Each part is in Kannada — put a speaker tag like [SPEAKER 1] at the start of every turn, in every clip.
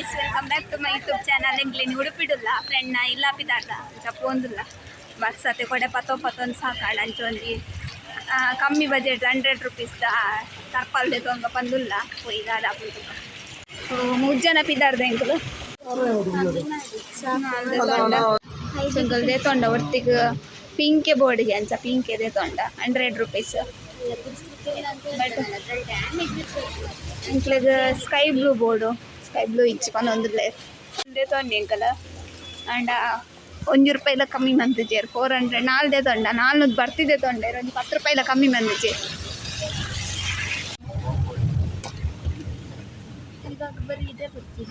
[SPEAKER 1] Guys welcome back to my YouTube channel ಎಂಗ್ಲಿನ್ ಉಡುಪಿಡುಲ್ಲ ಫ್ರೆಂಡ್ನ ಇಲ್ಲಾಪಿದಾಗ ಜಪ್ಪೊಂದಿಲ್ಲ ಬರ್ಸತ್ತೆ ಕೊಡೆ ಪತ್ತೋ ಪತ್ತೊಂದು ಸಾಕಾಳ ಅಂಚೊಂದು ಕಮ್ಮಿ ಬಜೆಟ್ ಹಂಡ್ರೆಡ್ ರುಪೀಸ್ದ ತರ್ಪಲ್ ತೊಂಗ ಬಂದಿಲ್ಲ. ಒಯ್ದಾದ ಮೂರು ಜನ ಪಿದಾರ್ದ ಎಂಕಲು ಸಿಂಗಲ್ ದೇತೊಂಡ ಒರ್ತಿಗೆ ಪಿಂಕೆ ಬೋರ್ಡ್ಗೆ ಅಂಚ, ಪಿಂಕೆ ದೇತೊಂಡ hundred rupees ಅಂಕ್ಲಗ sky blue board sky blue ಇಚ್ಕೊಂಡು ಒಂದು ಲೇರ್ ಒಂದೇ ತೊಂಡೆ ಕಲ ಆಂಡ ಒಂಜು ರೂಪಾಯಿಲ ಕಮ್ಮಿ ಮಂತಿಜೇರ್ ಫೋರ್ ಹಂಡ್ರೆಡ್ ನಾಲ್ದೇ ತೊಂಡ ನಾಲ್ನೂದು ಬರ್ತಿದ್ದೆ ತೊಂಡೇರು ಒಂದು ಪತ್ತು ರೂಪಾಯಿಲ ಕಮ್ಮಿ ಮಂದಿಜೇರ್ ಇವಾಗ ಇದೆ ಇದೇ ಬರ್ತೀವಿ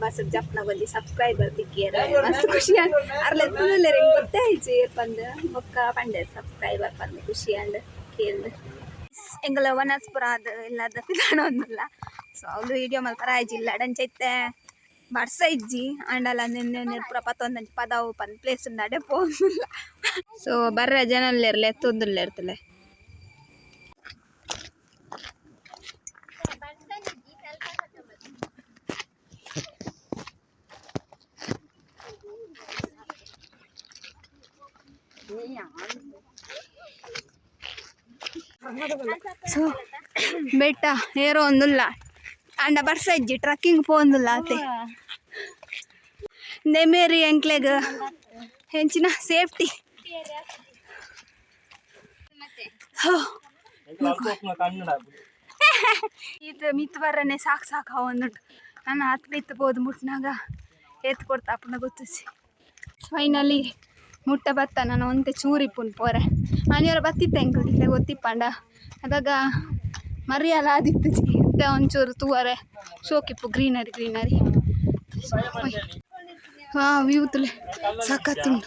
[SPEAKER 1] ಬಸ್ ಜಪ್ನ ಬಂದು ಸಬ್ಸ್ಕ್ರೈಬರ್ ತಿಕ್ಕಿಯರ ಮಸ್ತ್ ಖುಷಿ ಅರ್ಲೆ ತುಳುಲೆ ರೆಂಗ್ ಗೊತ್ತೇ ಆಯ್ತು ಪಂದ್ ಬೊಕ್ಕ ಪಂಡೆ ಸಬ್ಸ್ಕ್ರೈಬರ್ ಪಂದ್, ಖುಷಿ ಅಂಡ್ ಕೇಂದ್ರ ಎಂಗಲ ವನಸ್ಪುರ ಅದು ಇಲ್ಲದ ವಿಧಾನ ಒಂದಿಲ್ಲ ಸೊ ಅವಳು ವಿಡಿಯೋ ಮಲ್ಪರ ಆಯ್ಜಿಲ್ಲ ಡಂಚೈತೆ ಬರ್ಸ ಇಜ್ಜಿ ಅಂಡಲ್ಲ ನಿನ್ನೆ ನಿರ್ಪುರ ಪತ್ತೊಂದಂಚು ಪದವು ಪಂದ್ ಪ್ಲೇಸ್ ನಡೆ ಪೋಂದಿಲ್ಲ ಸೊ ಬರ್ರ ಜನ ಎತ್ತೊಂದಿಲ್ಲ ಇರ್ತಲೆ ಸೊ ಬೆಟ್ಟ, ಏರೋ ಒಂದುಲ್ಲ. ಅಂಡ ಬರ್ಸ ಇಜ್ಜಿ ಟ್ರಕ್ಕಿಂಗ್ ಪೋಂದುಲ್ಲ ಆತೆ. ನೆಮೇರಿ, ಎಂಕ್ಲೆಗ್. ಹೆಂಚಿನ ಸೇಫ್ಟಿ ಇದು ಮಿತ್ ಬರನೆ ಸಾಕ್ ಸಾಕು ಒಂದುಂಟು ನಾನು ಹತ್ತು ಮಿತ್ ಬೋದು ಮುಟ್ನಾಗ ಎತ್ತು ಕೊಡ್ತಾ ಅಪ್ಪನ ಗೊತ್ತಿಸಿ ಫೈನಲಿ ಮುಟ್ಟ ಬತ್ತ ನಾನು ಒಂತೆ ಚೂರಿಪ್ಪುನ್ ಪೋರೆ ಮನೆಯವ್ರ ಬತ್ತಿತ್ತ ಎಂಕಲ್ ಇಲ್ಲೇ ಗೊತ್ತಿಪ್ಪಂಡ ಅದಾಗ ಮರಿಯಲ್ಲ ಆದಿತ್ತು ಇತ್ತ ಒಂಚೂರು ತೂವರೆ. ಶೋಕಿಪ್ಪು, ಗ್ರೀನರಿ ಗ್ರೀನರಿ. ಹಾ ವ್ಯೂ ತುಲೆ ಸಖತ್ತುಂಡು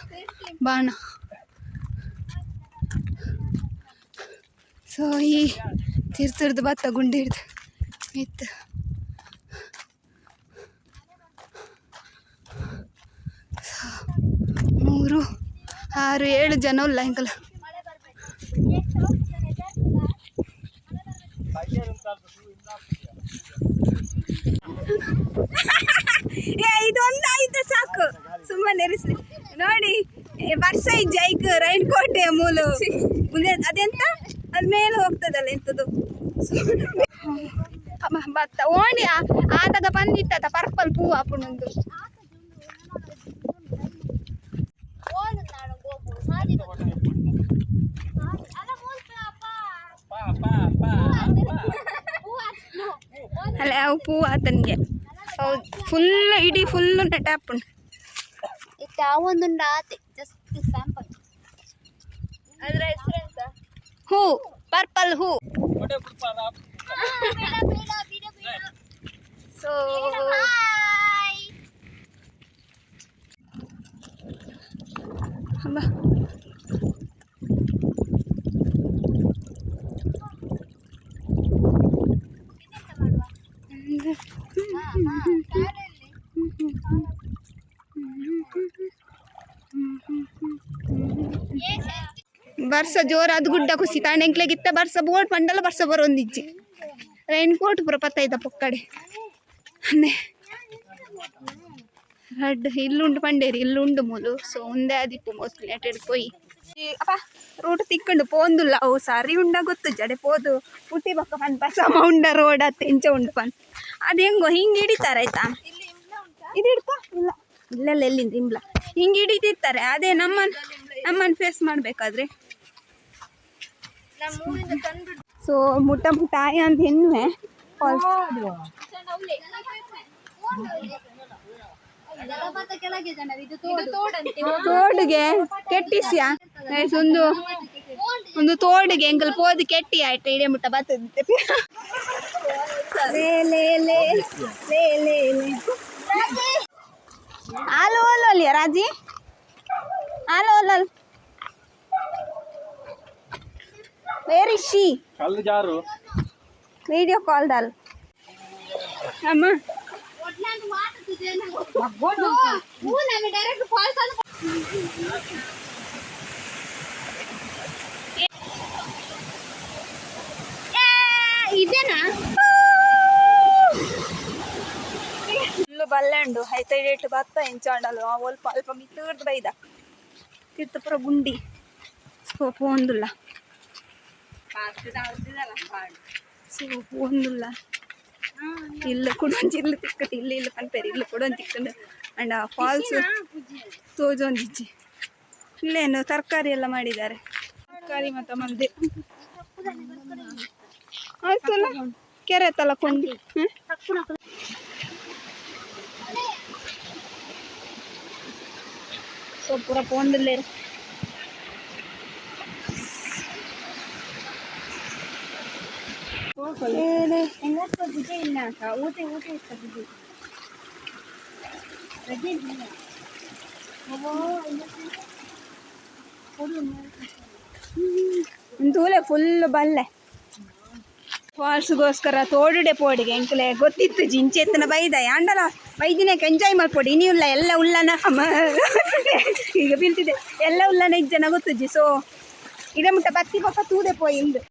[SPEAKER 1] ಬಾಣ. ಸೊ, ಈ ತಿರ್ತಿರ್ದು ಬತ್ತ ಗುಂಡಿ ಹಿಡ್ದು ಇತ್ತು ಮೂರು. ಆರು ಏಳು ಜನ ಇಲ್ಲ ಹಿಂಗಲ್ಲ. ಏ ಇದೊಂದು ಆಯ್ತು ಸಾಕು. ಸುಮ್ಮನೆ ಇರಿಸ್ಲಿ. ನೋಡಿ ವರ್ಷ ಜೈಕ್ ರೈನ್ ಕೋಟೆ ಮೂಲು. ಅದೆಂತ? ಅದ್ ಮೇಲೆ ಹೋಗ್ತದಲ್ಲ ಅಮ್ಮ, ಭತ್ತ ಓಣಿ ಆ- ಆದಾಗ ಬಂದಿತ್ತ ಪರ್ಪಲ್ ಪೂ ಹಾಪುಣಂದು ಅಲ್ಲ ಅವು ಪೂ ಆತನಿಗೆ. ಹೌದು ಫುಲ್ ಇಡೀ ಫುಲ್ ನೆಟ ಹಾಪುಂಡು
[SPEAKER 2] ಇತ್ತು ಅವೊಂದುಂಡು ಆತೆ ಜಸ್ಟ್ ಸ್ಯಾಂಪಲ್ ಅದ್ರ ಹೆಸರೆಂತ
[SPEAKER 1] ಹೂ ಪರ್ಪಲ್ ಹೂ. ಸೊ ಅಮ್ಮ ಬರ್ಸ ಜೋರಾದ ಗುಡ್ಡ ಕುಸಿ ತಾಂಡೆಂಕ್ಲೆಗಿತ್ತ ಬರ್ಸ ಬೋಟ್, ಪಂಡಲ ಬರ್ಸ ಬರೊಂದಿಜ್ಜಿ. ರೈನ್ ಕೋಟ್ ಪುರ ಪತ್ತೈದ ಪೊಕ್ಕಡೆ ಅಂದೆ ರಡ್ ಇಲ್ಲುಂಡು ಪಂಡೇರಿ ಇಲ್ಲುಂಡು ಮೂಲು. ಸೊ ಒಂದೇ ಆದಿಪ್ಪು ಮೋಸ್ಟ್ಲಿ ಅಟೆಡ್ ಪೋಯಿ. ಅಪ್ಪ ರೋಡ್ ತಿಕ್ಕಂಡು ಪೋಂದುಲ್ಲ. ಓ ಸಾರಿ ಉಂಡ ಗೊತ್ತು ಜಡೆ ಪೋದು. ಪುಟ್ಟಿ ಬಕ್ಕ ಪನ್ ಬಸಮ ಉಂಡ ರೋಡ ತೆಂಚ ಎಂಚ ಉಂಡು ಪನ್. ಅದು ಹೆಂಗೋ ಹಿಂಗೆ ಹಿಡಿತಾರೆ ಆಯ್ತಾ? ಇದು ಹಿಡ್ಕೊ. ಇಲ್ಲ. ಇಲ್ಲೆಲ್ಲ ಎಲ್ಲಿಂದ? ಇಂಬ್ಲ. ಹಿಂಗೆ ಹಿಡಿತಿರ್ತಾರೆ ಅದೇ ನಮ್ಮನ್ ನಮ್ಮನ್ನು ಫೇಸ್ ಮಾಡಬೇಕಾದ್ರೆ. ಸೊ ಮುಟ್ಟ ಮುಟ್ಟ ಆಯ ಅಂತ ಹೆಣ್ಣುವೆ
[SPEAKER 2] ಕೆಳಗೆ ಜನರು ಇದು ತೋಡಂತೆ
[SPEAKER 1] ತೋಡಿಗೆ ಕೆಟ್ಟಿಸ್ಯಾ? ಗೈಸ್ ಒಂದು ಒಂದು ತೋಡಿಗೆ ಎಂಕಲ್ ಪೋದು ಕೆಟ್ಟಿ ಆಯ್ತು ಇಡೇ ಮುಟ್ಟ ಬರ್ತದೆ ಹಾಲು ಓಲು ಅಲ್ಲಿಯ ರಾಜಿ? ಹಾಲು ಓಲು ಅಲ್ ವೇರ್ ಇಸ್ ಶಿ
[SPEAKER 3] ಕಲ್ಲು ಜಾರು.
[SPEAKER 1] ವಿಡಿಯೋ ಕಾಲ್ ದಲ್ ಅಮ್ಮ.
[SPEAKER 2] ಮಾತಾಡ್ತಿದ್ದೆ ಹೂ ನಮಗೆ ಡೈರೆಕ್ಟ್ ಫಾಲ್ಸ್ ಅಂತ ಇದೇನಾ
[SPEAKER 1] ಫುಲ್ಲು ಬಲ್ಲೆ ಉಂಡು ಹೈತೈಡೇಟ್ ಬತ್ತ ಎಂಚಾಂಡಲು ಅಲ್ಪ ಅಲ್ಪ ಮಿತ್ತೂರ್ದು ಬೈದ ತಿರ್ತಪುರ ಗುಂಡಿ ಸೋಪು ಒಂದುಲ್ಲ ಸೋಪು ಒಂದುಲ್ಲ ಇಲ್ಲ ಕುಡೊಂದು ಇಲ್ಲು ತಿಕ್ಕಟ್ಟು ಇಲ್ಲ ಇಲ್ಲ ಪನ್ಪೇರಿ ಇಲ್ಲ ಕುಡೊಂದು ತಿಕ್ಕಂಡು ಅಂಡ್ ಫಾಲ್ಸ್ ತೋಜೊಂದಿಜ್ಜಿ ಇಲ್ಲೇನು ತರಕಾರಿ ಎಲ್ಲ ಮಾಡಿದ್ದಾರೆ. ತರಕಾರಿ ಮತ್ತು ಮಂದಿ. ಆಯ್ತಲ್ಲ ಕೆರೆ ತಲ ಕೊಂಡಿ. ಹ್ಮ್? ಸೊ ಪೂರ
[SPEAKER 2] ಇಲ್ಲ ಇಲ್ಲ
[SPEAKER 1] ತೂಲೆ ಫುಲ್ ಬಲ್ಲೆ. ಫಾಲ್ಸ್ಗೋಸ್ಕರ ತೋಡುಡೆ ಪೋಡಿಗೆ ಎಂಕಲೆ ಗೊತ್ತಿತ್ತು ಜಿಂಚೆತ್ತನ ಬೈದ. ಯಾಂಡಲ? ಬೈದಿನಕ್ಕೆ ಎಂಜಾಯ್ ಮಾಡ್ಕೊಡಿ. ಇನಿ ಉಲ್ಲ ಎಲ್ಲ ಉಲ್ಲನ ಈಗ ಬೀಳ್ತಿದೆ. ಎಲ್ಲ ಉಲ್ಲನ ಇಜ್ಜನ ಗೊತ್ತುಜ್ಜಿ ಸೊ ಇಡ ಮುಟ್ಟ ಬತ್ತಿ ಪಕ್ಕ ತೂದೆ ಪೋಯಿ ಇಂದು.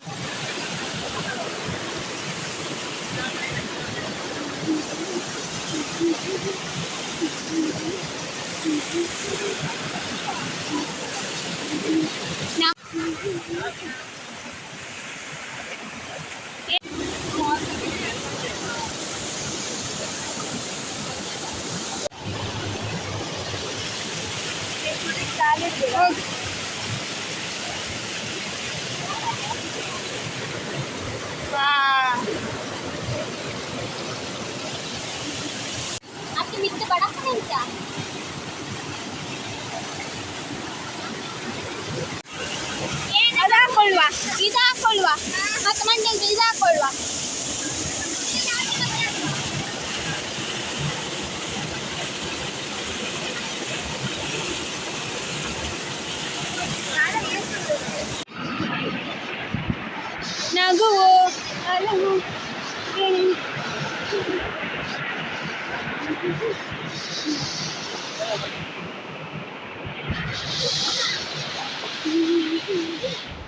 [SPEAKER 2] ಅಷ್ಟು ಮಿತ್ತು ಬಡಪ್ಪನೆ ಅಂತ
[SPEAKER 1] ಅದು Thank you.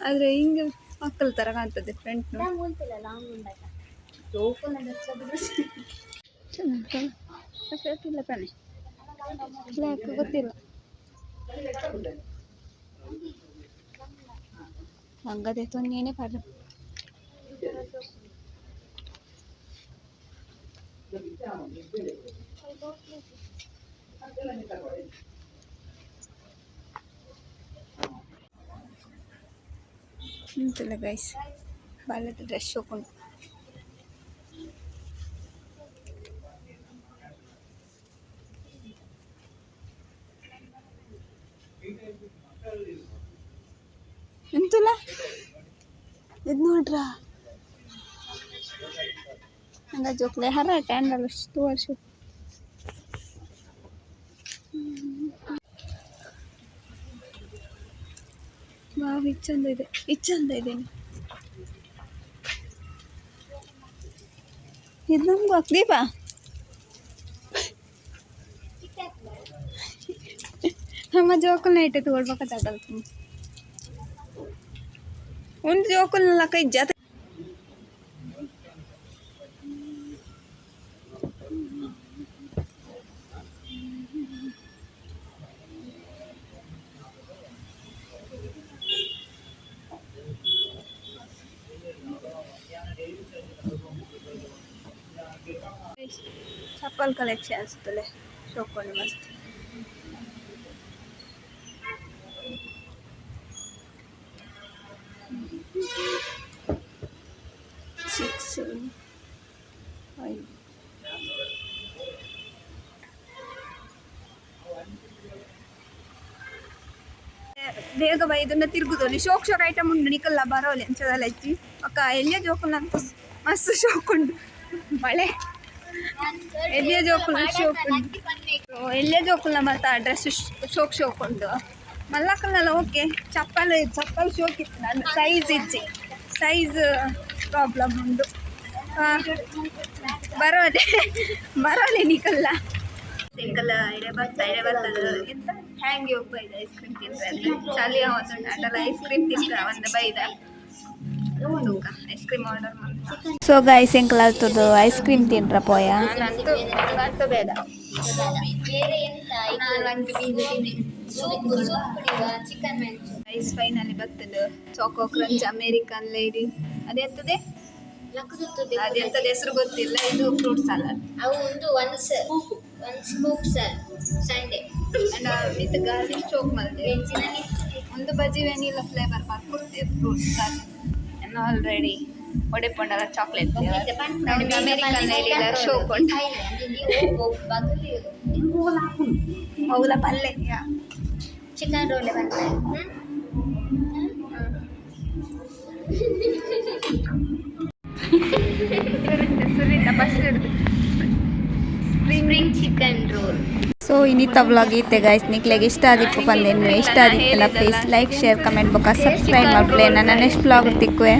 [SPEAKER 1] ಆದರೆ ಹಿಂಗೆ ಮಕ್ಕಳ ಥರ ಕಾಣ್ತದೆ ಫ್ರೆಂಡ್ ಚೆನ್ನಾಗಿಲ್ಲ ತಾನೆ ಬ್ಲ್ಯಾಕ್ ಗೊತ್ತಿಲ್ಲ. ಹಂಗದೆ ತೊನ್ನೇನೆ ಪಡ ಅಂತಿಲ್ಲ ಗೈಸ್ ಬಾಲ್ಯದ ಡ್ರೆಸ್ ಹಾಕೊಂಡು ಎಂತಲ್ಲ ಇದು ನೋಡ್ರ ಹಂಗ ಜೋಕ್ಲೆ ಹರ ಟ್ಯಾಂಡಲ್ ಅಷ್ಟು ವರ್ಷ ವಾವ್, ಇದು ಇದೆ, ಇದು ಚಂದ ಇದೆ ಇದು ನಮ್ಗೆ ಹಾಕ್ದೀಪ ನಮ್ಮ ಜೋಕಲ್ನ ಇಟ್ಟೆ ತಗೊಳ್ಬೇಕಾಗಲ್ಲ ಒಂದು ಜೋಕಲ್ ಕೈ ಜಾತ ಚಪ್ಪಲ್ ಕಲೆಕ್ಷನ್ಸ್ ತಲೆ ಶೋಕೊಂಡು ಮಸ್ತ್ ಸಿಕ್ಸ್ ಫೈವ್ ಬೇಗ ಬೈ ಇದನ್ನ ತಿರುಗುದಲ್ಲಿ ಶೋಕ್ ಶೋಕ್ ಐಟಮ್ ಉಂಡು ನಿಕಲ್ಲ ಬರೋಲಿ ಅಂಚದಲ್ಲ ಹೆಚ್ಚಿ ಅಕ್ಕ ಎಲ್ಲಿಯ ಜೋಕುಲ್ ಅಂತ ಮಸ್ತ್ ಶೋಕ್ ಉಂಡು ಮಳೆ ಎಲ್ಲಿಯ ಜೋಕುಲ್ ಶೋಕು ಉಂಡು ಎಲ್ಲಿಯ ಜೋಕುಲ್ನ ಮತ್ತೆ ಡ್ರೆಸ್ ಶೋಕ್ ಶೋಕೊಂಡು ಉಂಡು ಮಲ್ಲಕ್ಕಲ್ನೆಲ್ಲ ಓಕೆ ಚಪ್ಪಲ್ ಚಪ್ಪಲ್ ಶೋಕ್ ಇತ್ತು ನಾನು ಸೈಜ್ ಇಜ್ಜಿ ಸೈಜ್ ಪ್ರಾಬ್ಲಮ್ ಉಂಟು. ಬರೋದೆ ಬರೋಲೆ ನಿಕಲ್ಲ ಬರ್ತದ ಎಂತ? ಹ್ಯಾಂಗೆ ಹೋಗಿ ಐಸ್ ಕ್ರೀಮ್ ತಿಂದ್ರೆ ಚಳಿ ಅವತ್ತು ಐಸ್ ಕ್ರೀಮ್ ತಿಂತ ಒಂದು ಬೈದ ಸೊ ಗೈಸ್ ಎಂಕಲ್ ಆಗ್ತದ ಐಸ್ ಕ್ರೀಮ್ ತಿನ್ರ ಪೋಯ ಐಸ್ ಫೈನಲ್ಲಿ ಬರ್ತದ. ಚಾಕೋ ಕ್ರಂಚ್ ಅಮೇರಿಕನ್ ಲೇಡಿ
[SPEAKER 2] ಅದೇ
[SPEAKER 1] ಅದೆಂತದ ಹೆಸರು ಗೊತ್ತಿಲ್ಲ. ಇದು ಫ್ರೂಟ್ ಸಲಾಡ್
[SPEAKER 2] ಅವು ಒಂದು one scoop sir
[SPEAKER 1] sundae and with garlic choc
[SPEAKER 2] ವೆಜ್ಜಿನಲ್ಲಿ
[SPEAKER 1] ಒಂದು ಬಜಿ ವೆನಿಲ್ಲ ಫ್ಲೇವರ್ ಮಾಡ್ಕೊಡ್ತೇವೆ ಫ್ರೂಟ್ ಗಾರ್ಲಿಕ್ ಆಲ್ರೆಡಿ ಒಡೆ ಪೊಂಡಲ ಚಾಕ್ಲೇಟ್ ಅಮೇರಿಕನ್ ಲೇಡಿಲ ಶೋ ಕೊಂಡ. ಮೌಲ ಪಲ್ಲೆ
[SPEAKER 2] ಚಿಕನ್ ರೋಲ್ ಬರ್ತಾರೆ
[SPEAKER 1] ಸುರಿತ first
[SPEAKER 2] spring chicken roll
[SPEAKER 3] so ಇನ್ನಿತ್ತ vlog ಇತ್ತೆ ಗೈಸ್ ನಿಕ್ಲೆಗೆ ಇಷ್ಟ ಆದಿಪ್ಪು ಬಂದೇನು ಇಷ್ಟ ಆದಿತ್ತಲ್ಲ ಪ್ಲೀಸ್ ಲೈಕ್ ಶೇರ್ ಕಮೆಂಟ್ ಬೊಕ್ಕ ಸಬ್ಸ್ಕ್ರೈಬ್ ಮಾಡ್ಕೊಳ್ಳಿ ನನ್ನ ನೆಕ್ಸ್ಟ್ ವ್ಲಾಗ್ ತಿಕ್ಕುವೆ